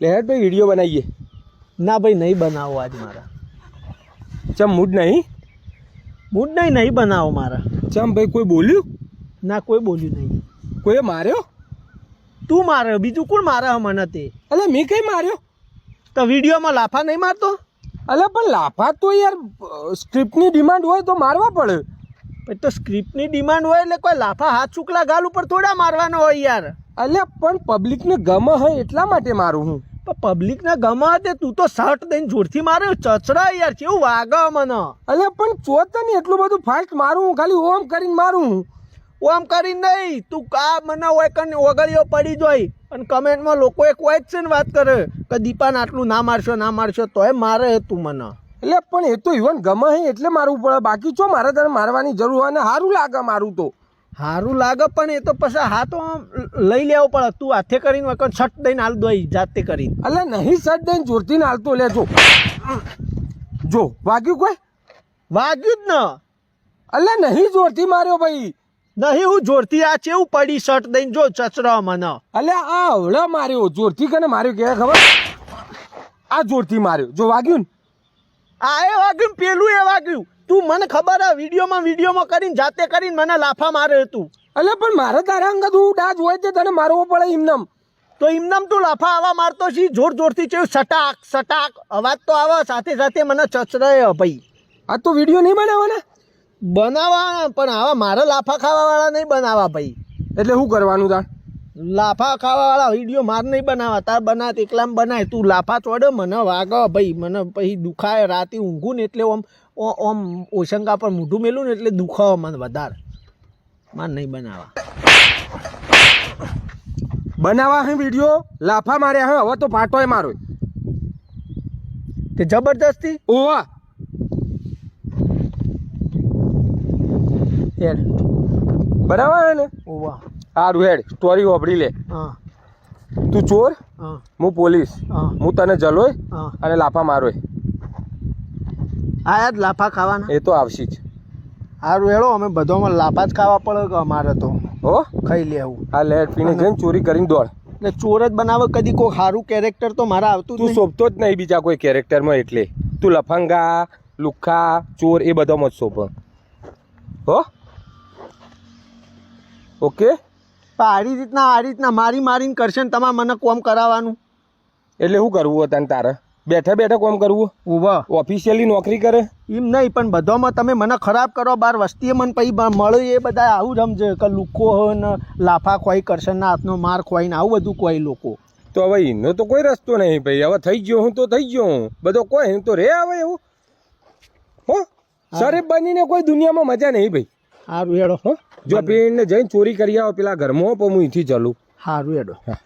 લે હેડ ભાઈ વીડિયો બનાવીએ? ના ભાઈ નહીં બનાવો આજ મારા. ચમ મૂડ નહીં? મૂડ નહીં નહીં બનાવો મારા. ચમ ભાઈ કોઈ બોલ્યું? ના કોઈ બોલ્યું નહીં. કોઈએ માર્યો? તું માર્યો બીજું કોણ મારે મને તે? અલે મેં કઈ માર્યો? તો વિડીયોમાં લાફા નહીં મારતો? અલે પણ લાફા તો યાર સ્ક્રિપ્ટની ડિમાન્ડ હોય તો મારવા પડે. પછી તો સ્ક્રિપ્ટની ડિમાન્ડ હોય એટલે કોઈ લાફા હાથ ચૂકલા ગાલ ઉપર થોડા મારવાનો હોય યાર. અલે પણ પબ્લિકને ગમે હે એટલા માટે મારું હું. પણ પબ્લિકને ગમે તે તું તો શર્ટ દઈને જોરથી માર્યો ચચડા યાર કેવું વાગે મને? અલે પણ ચોત ને એટલું બધું ફાસ્ટ મારું હું ખાલી ઓમ કરીને મારું હું. ઓમ કરીને નહીં તું કા મને હોય કન ઓગળીઓ પડી જોઈ. અને કમેન્ટમાં લોકો એક હોય છે ને વાત કરે કે દીપાને આટલું ના મારશો ના મારશો તોય મારે તું મને. એટલે પણ એ તો ઇવન ગમે હે એટલે મારવું પડે બાકી ચો મારે તને મારવાની જરૂર હોય ને સારું લાગે મારું તો. સારું લાગે પણ એ તો પછી હાથો આમ લઈ લેવો પડે. તું હાથે કરીને વખત છટ દઈને હાલ દોઈ જાતે કરીને. અલે નહીં છટ દઈને જોરથી હાલતો લે જો. જો વાગ્યું કોઈ? વાગ્યું જ ન. અલે નહીં જોરથી માર્યો ભાઈ. નહીં હું જોરથી આ છે એવું પડી શર્ટ દઈને જો ચચરા મને. અલે આ હવળા માર્યો જોરથી કને માર્યો કે ખબર? આ જોરથી માર્યો. જો વાગ્યું ને? આ એ વાગ્યું પેલું એ વાગ્યું. તું મને ખબર આ વિડીયોમાં વિડીયોમાં કરીને જાતે કરીને મને લાફા મારે હતું. અલે પણ મારે તારા અંગત હું ડાજ હોય તે તને મારવો પડે ઇમનમ તો એમનામ તું લાફા આવા મારતો છી જોર જોરથી ચેવું સટાક સટાક. અવાજ તો આવે સાથે સાથે મને ચચરાય ભાઈ. આ તો વીડિયો નહીં બનાવવાના? બનાવવા પણ આવા મારા લાફા ખાવાવાળા નહીં બનાવવા ભાઈ. એટલે શું કરવાનું તાર લાફા ખાવાવાળા વીડિયો માર નહીં બનાવવા. તાર બના એકલામ બનાય. તું લાફા ચોડે, મને વાગ, ભાઈ, મને પછી દુખાય, રાતે ઊંઘું ને એટલે ઓમ ઓમ ઓશંકા પર મોઢું મેલું ને એટલે દુખાવો મને વધારે. માર નહીં બનાવવા. બનાવવા હે વીડિયો? લાફા માર્યા હે, હવે તો ફાટોય મારો. તે જબરદસ્તી ઓવા. હેડ. બરાબર ને? ઓવા સારું હેડ સ્ટોરી વાપરી લે. હા. તું ચોર હા. પોલીસ. હા. તને જલોય અને લાફા મારોય. આયા જ લાફા ખાવાના. એ તો આવશી જ. સારું હેડો અમે બધામાં લાફા જ ખાવા પડે કે અમારે તો? હો? ખાઈ લેવું આ લેટ પીને જઈને ચોરી કરીને દોડ. ને ચોર જ બનાવે કદી કોઈ સારું કેરેક્ટર તો મારા આવતું તું. શોભતો જ નહીં બીજા કોઈ કેરેક્ટરમાં એટલે. તું લફંગા લુખ્ખા ચોર એ બધામાં જ શોભ. હો? ઓકે પણ રીતના આ રીતના મારી મારીને કરશે ને તમારે મને કોમ કરાવવાનું. એટલે શું કરવું તને તારે? બેઠા બેઠા કોમ કરવું? ઊભા. ઓફિશિયલી નોકરી કરે? એમ નહીં પણ બધામાં તમે મને ખરાબ કરો બાર વસ્તીએ મને પછી મળે એ બધા આવું રમજે કે લુકો ને લાફા ખોઈ કરશે ને હાથનો માર ખોઈ ને આવું બધું કોઈ લોકો. તો હવે એનો તો કોઈ રસ્તો નહીં ભાઈ. હવે થઈ ગયો હું તો થઈ ગયો હું. બધો કોઈ હું તો રે આવે એવું. હો? સરે બનીને કોઈ દુનિયામાં મજા નહીં ભાઈ. સારું હેડો. હો? જો પીને જઈને ચોરી કરી આવો પેલા ઘરમાં પણ હું અહીંથી ચાલું. સારું એડો હા.